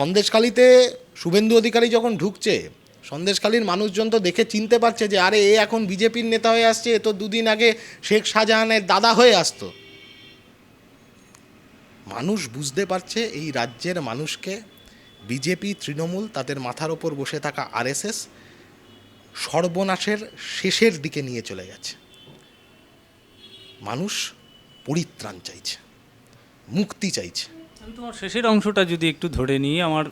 সন্দেশখালিতে শুভেন্দু অধিকারী যখন ঢুকছে, সন্দেশখালীর মানুষজন তো দেখে চিনতে পারছে যে, আরে, এ এখন বিজেপির নেতা হয়ে আসছে, এ তো দুদিন আগে শেখ শাহজাহানের দাদা হয়ে আসতো। মানুষ বুঝতে পারছে এই রাজ্যের মানুষকে বিজেপি, তৃণমূল তাদের মাথার ওপর বসে থাকা আরএসএস সর্বনাশের শেষের দিকে নিয়ে চলে গেছে। মানুষ পরিত্রাণ চাইছে, মুক্তি চাইছে। আমি তোমার শেষের অংশটা যদি একটু ধরে নিই, আমার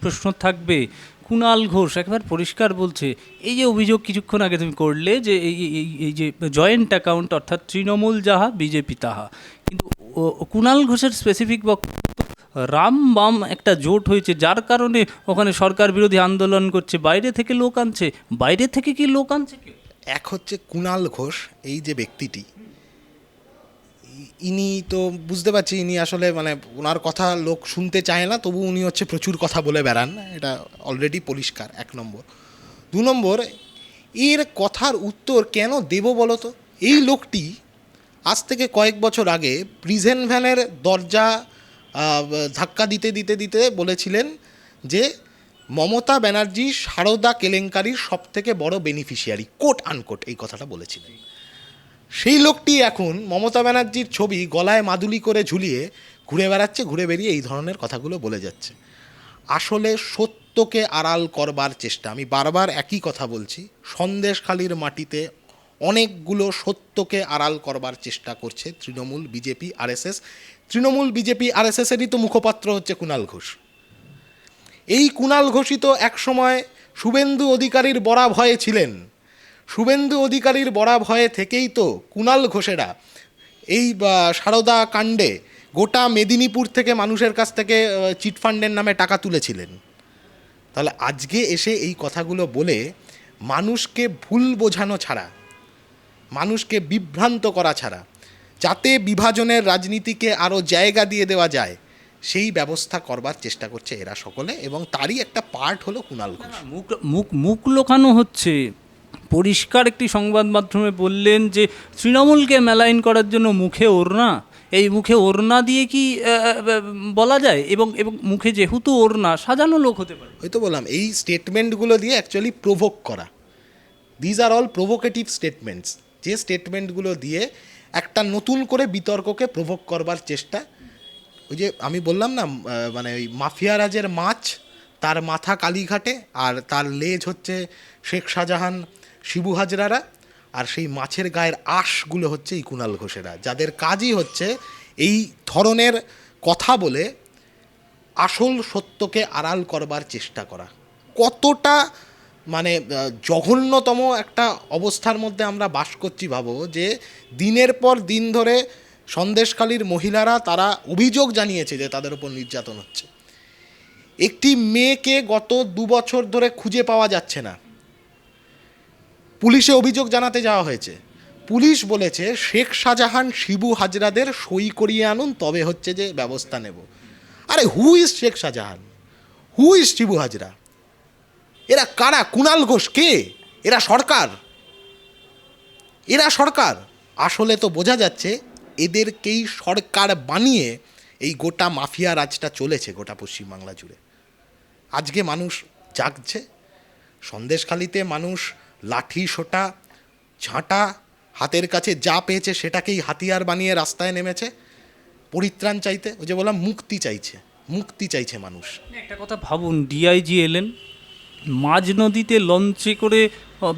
প্রশ্ন থাকবে কুণাল ঘোষ একবার পরিষ্কার বলছে, এই যে অভিযোগ কিছুক্ষণ আগে তুমি করলে যে এই, এই- যে জয়েন্ট অ্যাকাউন্ট অর্থাৎ তৃণমূল যাহা, বিজেপি তাহা, কিন্তু কুণাল ঘোষের স্পেসিফিক বক্তব্য, রাম বাম একটা জোট হয়েছে, যার কারণে ওখানে সরকার বিরোধী আন্দোলন করছে, বাইরে থেকে লোক আনছে, বাইরে থেকে কি লোক আনছে এক হচ্ছে কুণাল ঘোষ, এই যে ব্যক্তিটি ইনি তো বুঝতে পারছি ইনি আসলে মানে ওনার কথা লোক শুনতে চায় না, তবু উনি হচ্ছে প্রচুর কথা বলে বেড়ান। এটা অলরেডি পরিষ্কার, এক নম্বর। দু নম্বর, এর কথার উত্তর কেন দেব বলো তো? এই লোকটি আজ থেকে কয়েক বছর আগে প্রিজেন ভ্যানের দরজা ধাক্কা দিতে দিতে দিতে বলেছিলেন যে, মমতা ব্যানার্জি সারদা কেলেঙ্কারির সব থেকে বড় বেনিফিশিয়ারি কোট আনকোট এই কথাটা বলেছিলেন। সেই লোকটি এখন মমতা ব্যানার্জির ছবি গলায় মাদুলি করে ঝুলিয়ে ঘুরে বেড়াচ্ছে, ঘুরে বেরিয়ে এই ধরনের কথাগুলো বলে যাচ্ছে। আসলে সত্যকে আড়াল করবার চেষ্টা। আমি বারবার একই কথা বলছি, সন্দেশখালির মাটিতে অনেকগুলো সত্যকে আড়াল করবার চেষ্টা করছে Trinamool BJP, RSS. Trinamool BJP, আরএসএসেরই তো মুখপাত্র হচ্ছে কুণাল ঘোষ। এই কুণাল ঘোষিত একসময় শুভেন্দু অধিকারীর বড়া ভয়ে ছিলেন। শুভেন্দু অধিকারীর বড়া ভয়ে থেকেই তো কুণাল ঘোষেরা। এই সারদা কাণ্ডে গোটা মেদিনীপুর থেকে মানুষের কাছ থেকে চিটফান্ডের নামে টাকা তুলেছিলেন। তাহলে আজকে এসে এই কথাগুলো বলে মানুষকে ভুল বোঝানো ছাড়া, মানুষকে বিভ্রান্ত করা ছাড়া, যাতে বিভাজনের রাজনীতিকে আরও জায়গা দিয়ে দেওয়া যায়, সেই ব্যবস্থা করবার চেষ্টা করছে এরা সকলে এবং তারই একটা পার্ট হলো কুণাল ঘোষ। মুখ মুখ মুখ লোকানো হচ্ছে। পরিষ্কার একটি সংবাদ মাধ্যমে বললেন যে তৃণমূলকে মেলাইন করার জন্য মুখে ওড়না, এই মুখে ওড়না দিয়ে কি বলা যায়? এবং এবং মুখে যেহেতু ওড়না, সাজানো লোক হতে পারে। ওই তো বললাম, এই স্টেটমেন্টগুলো দিয়ে অ্যাকচুয়ালি প্রভোক করা। These are all provocative statements যে স্টেটমেন্টগুলো দিয়ে একটা নতুন করে বিতর্ককে প্রভোগ করবার চেষ্টা, ওই যে আমি বললাম না মানে ওই মাফিয়ারাজের মাছ, তার মাথা কালীঘাটে, আর তার লেজ হচ্ছে শেখ শাহজাহান শিবু হাজরারা আর সেই মাছের গায়ের আঁশগুলো হচ্ছে এই কুণাল ঘোষেরা, যাদের কাজই হচ্ছে এই ধরনের কথা বলে আসল সত্যকে আড়াল করবার চেষ্টা করা। কতটা মানে জঘন্যতম একটা অবস্থার মধ্যে আমরা বাস করছি ভাবো যে দিনের পর দিন ধরে সন্দেশকালীর মহিলারা তারা অভিযোগ জানিয়েছে যে তাদের উপর নির্যাতন হচ্ছে। একটি মেয়েকে গত দু বছর ধরে খুঁজে পাওয়া যাচ্ছে না। পুলিশে অভিযোগ জানাতে যাওয়া হয়েছে। পুলিশ বলেছে, শেখ শাহজাহান শিবু হাজরাদের সই করিয়ে আনুন, তবে হচ্ছে যে ব্যবস্থা নেব। আরে who is Sheikh Shahjahan? Who is Shibu Hazra? এরা কারা? কুণাল ঘোষ কে? এরা সরকার? এরা সরকার? আসলে তো বোঝা যাচ্ছে, এদেরকেই সরকার বানিয়ে এই গোটা মাফিয়া রাজটা চলেছে গোটা পশ্চিমবাংলা জুড়ে। আজকে মানুষ জাগছে, সন্দেশখালিতে মানুষ লাঠি সোটা, ঝাঁটা, হাতের কাছে যা পেয়েছে সেটাকেই হাতিয়ার বানিয়ে রাস্তায় নেমেছে। পরিত্রাণ চাইতে, ওই যে বললাম, মুক্তি চাইছে মুক্তি চাইছে মানুষ। একটা কথা ভাবুন ডিআইজি এলেন, মাঝ নদীতে লঞ্চে করে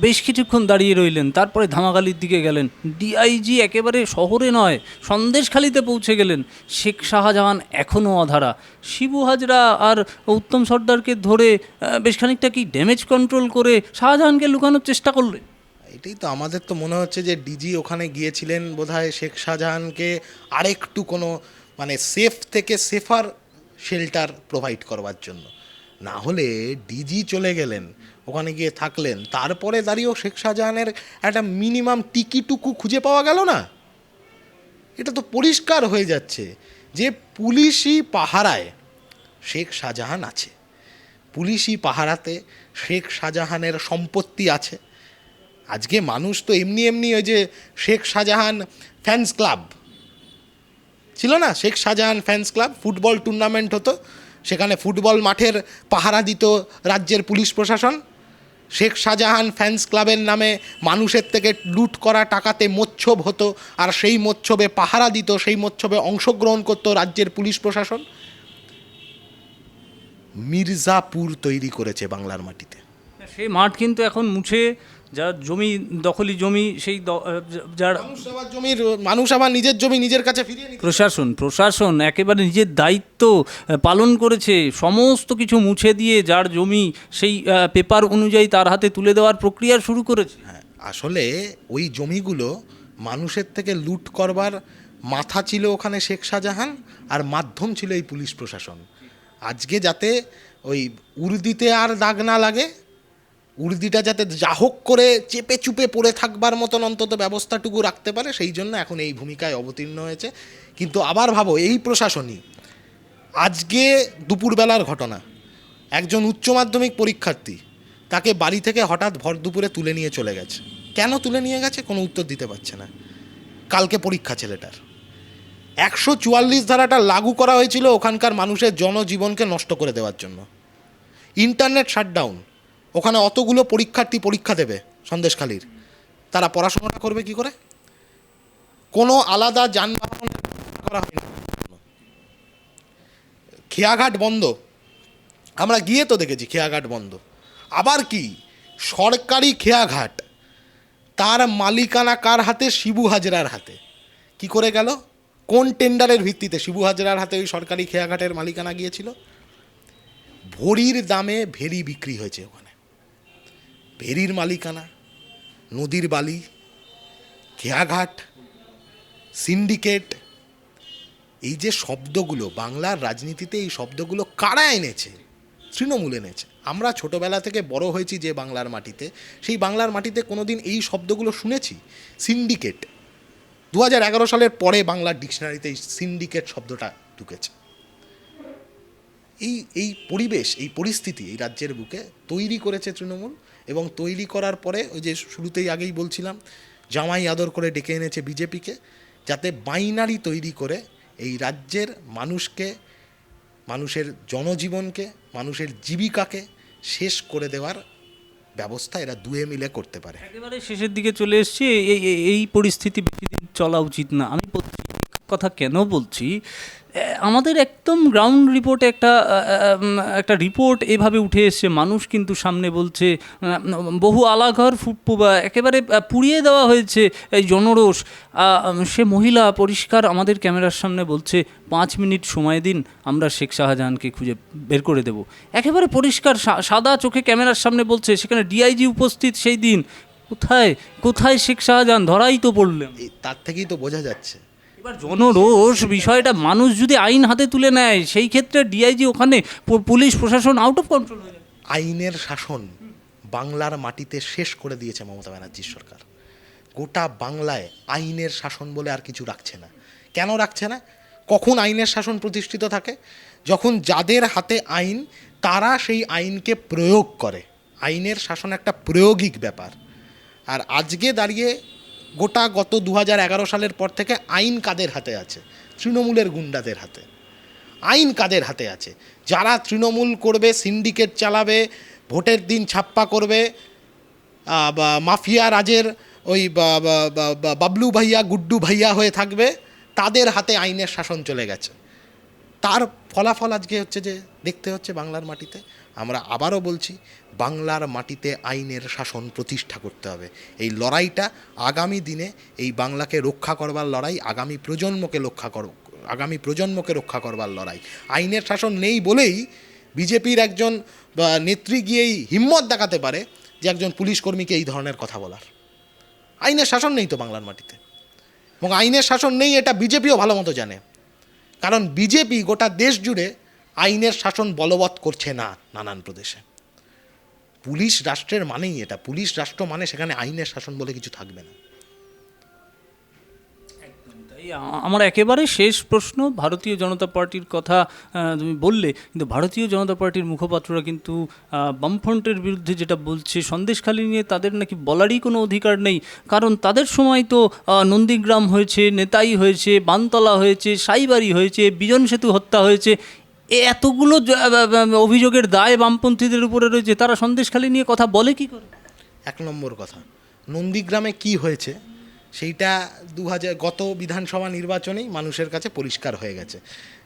বেশ কিছুক্ষণ দাঁড়িয়ে রইলেন, তারপরে ধামাখালির দিকে গেলেন। ডিআইজি একেবারে শহরে নয়, সন্দেশখালিতে পৌঁছে গেলেন। শেখ শাহজাহান এখনও অধারা। শিবু হাজরা আর উত্তম সর্দারকে ধরে বেশ খানিকটা কি ড্যামেজ কন্ট্রোল করে শাহজাহানকে লুকানোর চেষ্টা করলেন। এটাই তো আমাদের তো মনে হচ্ছে যে ডিজি ওখানে গিয়েছিলেন বোধহয় শেখ শাহজাহানকে আরেকটু কোনো মানে সেফ থেকে সেফার শেল্টার প্রোভাইড করবার জন্য। না হলে ডিজি চলে গেলেন। ওখানে গিয়ে থাকলেন। তারপরে দাঁড়িয়েও শেখ শাহজাহানের একটা মিনিমাম টিকিটুকু খুঁজে পাওয়া গেল না? এটা তো পরিষ্কার হয়ে যাচ্ছে যে পুলিশি পাহারায় শেখ শাহজাহান আছে। পুলিশি পাহারাতে শেখ শাহজাহানের সম্পত্তি আছে। আজকে মানুষ তো এমনি এমনি ওই যে শেখ শাহজাহান ফ্যান্স ক্লাব ছিল না? Sheikh Shahjahan fans club football tournament হতো। সেখানে ফুটবল মাঠের পাহারা দিত রাজ্যের পুলিশ প্রশাসন। শেখ শাহজাহান ফ্যান্স ক্লাবের নামে মানুষের থেকে লুট করা টাকাতে মোচ্ছব হতো, আর সেই মোচ্ছবে পাহারা দিত, সেই মোচ্ছবে অংশগ্রহণ করত রাজ্যের পুলিশ প্রশাসন। মির্জাপুর তৈরি করেছে বাংলার মাটিতে। সেই মাঠ কিন্তু এখন মুছে যার জমি দখলি জমি সেই যার জমির মানুষ আবার নিজের জমি নিজের কাছে ফিরিয়ে প্রশাসন প্রশাসন একেবারে নিজের দায়িত্ব পালন করেছে সমস্ত কিছু মুছে দিয়ে যার জমি সেই পেপার অনুযায়ী তার হাতে তুলে দেওয়ার প্রক্রিয়া শুরু করেছে। হ্যাঁ আসলে ওই জমিগুলো মানুষের থেকে লুট করবার মাথা ছিল ওখানে শেখ শাহজাহান আর মাধ্যম ছিল এই পুলিশ প্রশাসন। আজকে যাতে ওই উর্দিতে আর দাগ না লাগে উর্দিটা যাতে যা হোক করে চেপে চুপে পড়ে থাকবার মতন অন্তত ব্যবস্থাটুকু রাখতে পারে, সেই জন্য এখন এই ভূমিকায় অবতীর্ণ হয়েছে। কিন্তু আবার ভাবো, এই প্রশাসনই আজকে দুপুরবেলার ঘটনা। একজন উচ্চ মাধ্যমিক পরীক্ষার্থী তাকে বাড়ি থেকে হঠাৎ ভর দুপুরে তুলে নিয়ে চলে গেছে। কেন তুলে নিয়ে গেছে কোনো উত্তর দিতে পারছে না। কালকে পরীক্ষা ছেলেটার। একশো চুয়াল্লিশ ধারাটা লাগু করা হয়েছিল ওখানকার মানুষের জনজীবনকে নষ্ট করে দেওয়ার জন্য। Internet shutdown. ওখানে অতগুলো পরীক্ষার্থী পরীক্ষা দেবে সন্দেশখালীর। তারা পড়াশোনাটা করবে কি করে? কোনো আলাদা যানবাহন করা হয়নি খেয়াঘাট বন্ধ। আমরা গিয়ে তো দেখেছি খেয়াঘাট বন্ধ। আবার কি? সরকারি খেয়াঘাট। তার মালিকানা কার হাতে? শিবু হাজরার হাতে। কি করে গেল? কোন টেন্ডারের ভিত্তিতে শিবু হাজরার হাতে ওই সরকারি খেয়াঘাটের মালিকানা গিয়েছিল? ভরির দামে ভেরি বিক্রি হয়েছে ওখানে। ভেরির মালিকানা, নদীর বালি, খেয়াঘাট, সিন্ডিকেট, এই যে শব্দগুলো, বাংলার রাজনীতিতে এই শব্দগুলো কারা এনেছে? তৃণমূল এনেছে। আমরা ছোটবেলা থেকে বড় হয়েছি যে বাংলার মাটিতে, সেই বাংলার মাটিতে কোনোদিন এই শব্দগুলো শুনেছি? সিন্ডিকেট। দু হাজার এগারো সালের পরে বাংলার ডিকশনারিতে এই সিন্ডিকেট শব্দটা ঢুকেছে। এই এই পরিবেশ, এই পরিস্থিতি এই রাজ্যের বুকে তৈরি করেছে তৃণমূল এবং তৈরি করার পরে ওই যে শুরুতেই আগেই বলছিলাম, জামাই আদর করে ডেকে এনেছে বিজেপিকে যাতে বাইনারি তৈরি করে এই রাজ্যের মানুষকে, মানুষের জনজীবনকে, মানুষের জীবিকাকে শেষ করে দেওয়ার ব্যবস্থা এরা দুয়ে মিলে করতে পারে। একেবারে শেষের দিকে চলে এসেছি। এই পরিস্থিতি বেশি দিন চলা উচিত না। আমি কথা কেন বলছি? আমাদের একদম গ্রাউন্ড রিপোর্টে একটা একটা রিপোর্ট এভাবে উঠে এসছে। মানুষ কিন্তু সামনে বলছে বহু আলাঘর ফু- বা একেবারে পুড়িয়ে দেওয়া হয়েছে এই জনরোষ। সে মহিলা পরিষ্কার আমাদের ক্যামেরার সামনে বলছে, পাঁচ মিনিট সময় দিন, আমরা শেখ শাহজাহানকে খুঁজে বের করে দেব। একেবারে পরিষ্কার সাদা চোখে ক্যামেরার সামনে বলছে, সেখানে ডিআইজি উপস্থিত সেই দিন। কোথায়? কোথায় শেখ শাহজাহান? ধরাই তো পড়লেন তার থেকেই তো বোঝা যাচ্ছে। এবার জনরোষ, বিষয়টা মানুষ যদি আইন হাতে তুলে নেয়, সেই ক্ষেত্রে ডিআইজি ওখানে পুলিশ, প্রশাসন আউট অফ কন্ট্রোল হয়ে আইনের শাসন বাংলার মাটিতে শেষ করে দিয়েছে মমতা ব্যানার্জির সরকার। গোটা বাংলায় আইনের শাসন বলে আর কিছু রাখছে না। কেন রাখছে না? কখন আইনের শাসন প্রতিষ্ঠিত থাকে? যখন যাদের হাতে আইন, তারা সেই আইনকে প্রয়োগ করে। আইনের শাসন একটা প্রয়োগিক ব্যাপার। আর আজকে দাঁড়িয়ে গোটা গত দু সালের পর থেকে আইন কাদের হাতে আছে? তৃণমূলের গুন্ডাদের হাতে। আইন কাদের হাতে আছে? যারা তৃণমূল করবে, সিন্ডিকেট চালাবে, ভোটের দিন ছাপ্পা করবে মাফিয়া রাজের ওই বাবলু ভাইয়া, গুড্ডু ভাইয়া হয়ে থাকবে, তাদের হাতে আইনের শাসন চলে গেছে। তার ফলাফল আজকে হচ্ছে যে দেখতে হচ্ছে বাংলার মাটিতে। আমরা আবারও বলছি, বাংলার মাটিতে আইনের শাসন প্রতিষ্ঠা করতে হবে। এই লড়াইটা আগামী দিনে, এই বাংলাকে রক্ষা করবার লড়াই, আগামী প্রজন্মকে রক্ষা কর, আগামী প্রজন্মকে রক্ষা করবার লড়াই। আইনের শাসন নেই বলেই বিজেপির একজন নেত্রী গিয়েই হিম্মত দেখাতে পারে যে একজন পুলিশ কর্মীকে এই ধরনের কথা বলার। আইনের শাসন নেই তো বাংলার মাটিতে। এবং আইনের শাসন নেই এটা বিজেপিও ভালো মতো জানে। কারণ বিজেপি গোটা দেশ জুড়ে আইনের শাসন বলবৎ করছে না নানান প্রদেশে। পুলিশ রাষ্ট্রের মানেই এটা। পুলিশ রাষ্ট্র মানে সেখানে আইনের শাসন বলে কিছু থাকবে না। আমার একেবারে শেষ প্রশ্ন, ভারতীয় জনতা পার্টির কথা তুমি বললে, কিন্তু ভারতীয় জনতা পার্টির মুখপাত্ররা কিন্তু বামফ্রন্টের বিরুদ্ধে যেটা বলছে, সন্দেশখালী নিয়ে তাদের নাকি বলারই কোনো অধিকার নেই। কারণ তাদের সময় তো নন্দীগ্রাম হয়েছে, নেতাই হয়েছে, বানতলা হয়েছে, সাইবাড়ি হয়েছে, বিজন সেতু হত্যা হয়েছে। এতগুলো অভিযোগের দায় বামপন্থীদের উপরে রয়েছে। তারা সন্দেশখালী নিয়ে কথা বলে কি করে? এক নম্বর কথা, নন্দীগ্রামে কি হয়েছে? সেইটা দু হাজার গত বিধানসভা নির্বাচনেই মানুষের কাছে পরিষ্কার হয়ে গেছে।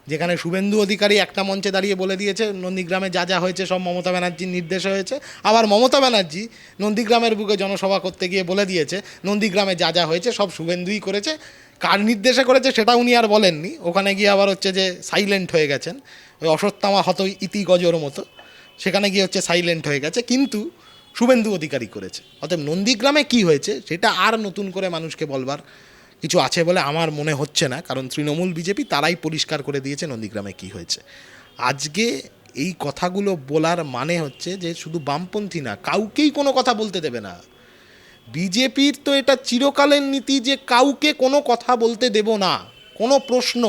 যেখানে শুভেন্দু অধিকারী একটা মঞ্চে দাঁড়িয়ে বলে দিয়েছে, নন্দীগ্রামে যা যা হয়েছে সব মমতা ব্যানার্জির নির্দেশে হয়েছে। আবার মমতা ব্যানার্জি নন্দীগ্রামের বুকে জনসভা করতে গিয়ে বলে দিয়েছে, নন্দীগ্রামে যা যা হয়েছে সব শুভেন্দুই করেছে। কার নির্দেশে করেছে সেটা উনি আর বলেননি। ওখানে গিয়ে আবার হচ্ছে যে সাইলেন্ট হয়ে গেছেন। ওই অশ্বত্থামা হত ইতি গজর মতো। সেখানে গিয়ে হচ্ছে সাইলেন্ট হয়ে গেছে। কিন্তু শুভেন্দু অধিকারী করেছে। অতএব নন্দীগ্রামে কি হয়েছে, সেটা আর নতুন করে মানুষকে বলবার কিছু আছে বলে আমার মনে হচ্ছে না, কারণ তৃণমূল বিজেপি তারাই পরিষ্কার করে দিয়েছে নন্দীগ্রামে কি হয়েছে। আজকে এই কথাগুলো বলার মানে হচ্ছে যে শুধু বামপন্থী না, কাউকেই কোনো কথা বলতে দেবে না। বিজেপির তো এটা চিরকালের নীতি যে কাউকে কোনো কথা বলতে দেব না, কোনো প্রশ্ন,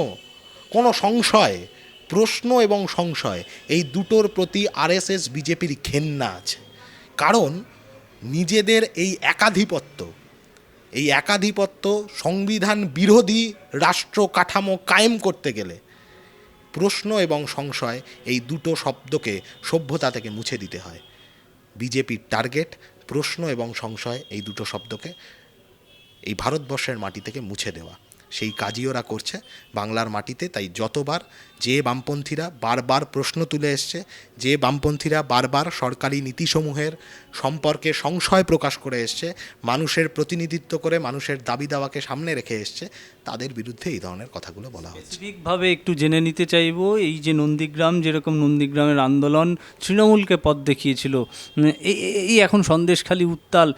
কোনো সংশয়, প্রশ্ন এবং সংশয়, এই দুটোর প্রতি আরএসএস বিজেপির ঘেন্না আছে। কারণ নিজেদের এই একাধিপত্য এই একাধিপত্য সংবিধান বিরোধী রাষ্ট্র কাঠামো কায়েম করতে গেলে প্রশ্ন এবং সংশয় এই দুটো শব্দকে সভ্যতা থেকে মুছে দিতে হয়। বিজেপির টার্গেট প্রশ্ন এবং সংশয় এই দুটো শব্দকে এই ভারতবর্ষের মাটি থেকে মুছে দেওয়া। সেই কাজই ওরা করছে। বাংলার মাটিতে তাই যতবার যে বামপন্থীরা বারবার প্রশ্ন তুলে এসছে যে বামপন্থীরা বারবার সরকারি নীতিসমূহের সম্পর্কে সংশয় প্রকাশ করে এসছে মানুষের প্রতিনিধিত্ব করে মানুষের দাবি দাওয়াকে সামনে রেখে এসছে তাদের বিরুদ্ধে এই ধরনের কথাগুলো বলা হচ্ছে। স্পেসিফিকভাবে একটু জেনে নিতে চাইব এই যে নন্দীগ্রাম যেরকম নন্দীগ্রামের আন্দোলন তৃণমূলকে পথ দেখিয়েছিল এই এখন সন্দেশখালী উত্তাল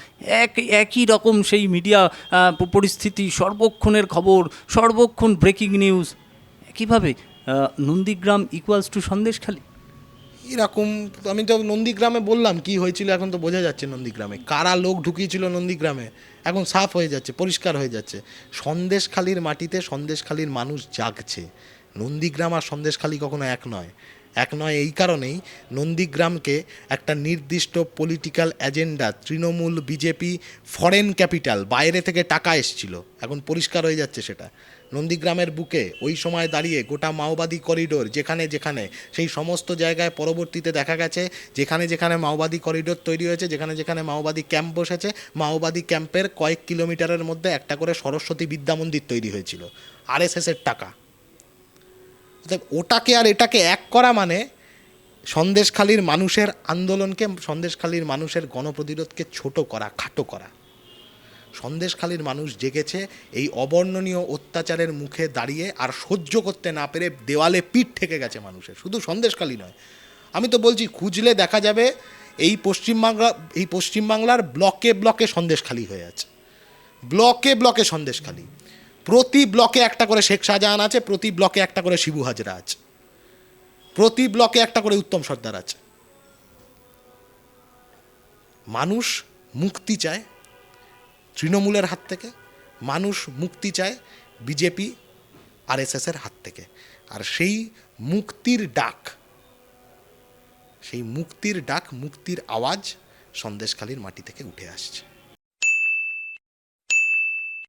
এক একই রকম সেই মিডিয়া পরিস্থিতি সর্বক্ষণের খবর সর্বক্ষণ breaking news ah, Nandigram equals to Sandeshkhali? এরকম, আমি তো নন্দীগ্রামে বললাম কি হয়েছিল, এখন তো বোঝা যাচ্ছে নন্দীগ্রামে। কারা লোক ঢুকিয়েছিল নন্দীগ্রামে? এখন সাফ হয়ে যাচ্ছে, পরিষ্কার হয়ে যাচ্ছে। সন্দেশখালির মাটিতে সন্দেশখালির মানুষ জাগছে। নন্দীগ্রাম আর সন্দেশখালি কখনো এক নয়। এক নয় এই কারণেই নন্দীগ্রামকে একটা নির্দিষ্ট political agenda Trinamool, BJP foreign capital বাইরে থেকে টাকা এসছিল। এখন পরিষ্কার হয়ে যাচ্ছে সেটা। নন্দীগ্রামের বুকে ওই সময় দাঁড়িয়ে গোটা মাওবাদী করিডোর যেখানে যেখানে, সেই সমস্ত জায়গায় পরবর্তীতে দেখা গেছে যেখানে যেখানে মাওবাদী করিডোর তৈরি হয়েছে, যেখানে যেখানে মাওবাদী ক্যাম্প বসেছে, মাওবাদী ক্যাম্পের কয়েক কিলোমিটারের মধ্যে একটা করে সরস্বতী বিদ্যা মন্দির তৈরি হয়েছিল আরএসএসের টাকা। ওটাকে আর এটাকে এক করা মানে সন্দেশখালীর মানুষের আন্দোলনকে, সন্দেশখালীর মানুষের গণপ্রতিরোধকে ছোট করা, খাটো করা। সন্দেশখালীর মানুষ জেগেছে এই অবর্ণনীয় অত্যাচারের মুখে দাঁড়িয়ে আর সহ্য করতে না পেরে দেওয়ালে পিঠ থেকে গেছে মানুষের। শুধু সন্দেশখালী নয়। আমি তো বলছি, খুঁজলে দেখা যাবে এই পশ্চিমবাংলা, এই পশ্চিমবাংলার ব্লকে ব্লকে সন্দেশখালী হয়ে আছে। ব্লকে ব্লকে সন্দেশখালী। প্রতি ব্লকে একটা করে শেখ শাহজাহান আছে, প্রতি ব্লকে একটা করে শিবু হাজরা আছে। প্রতি ব্লকে একটা করে উত্তম সর্দার আছে। মানুষ মুক্তি চায় তৃণমূলের হাত থেকে, মানুষ মুক্তি চায় বিজেপি, আরএসএসের হাত থেকে। আর সেই মুক্তির ডাক, সেই মুক্তির ডাক, মুক্তির আওয়াজ সন্দেশখালীর মাটি থেকে উঠে আসছে।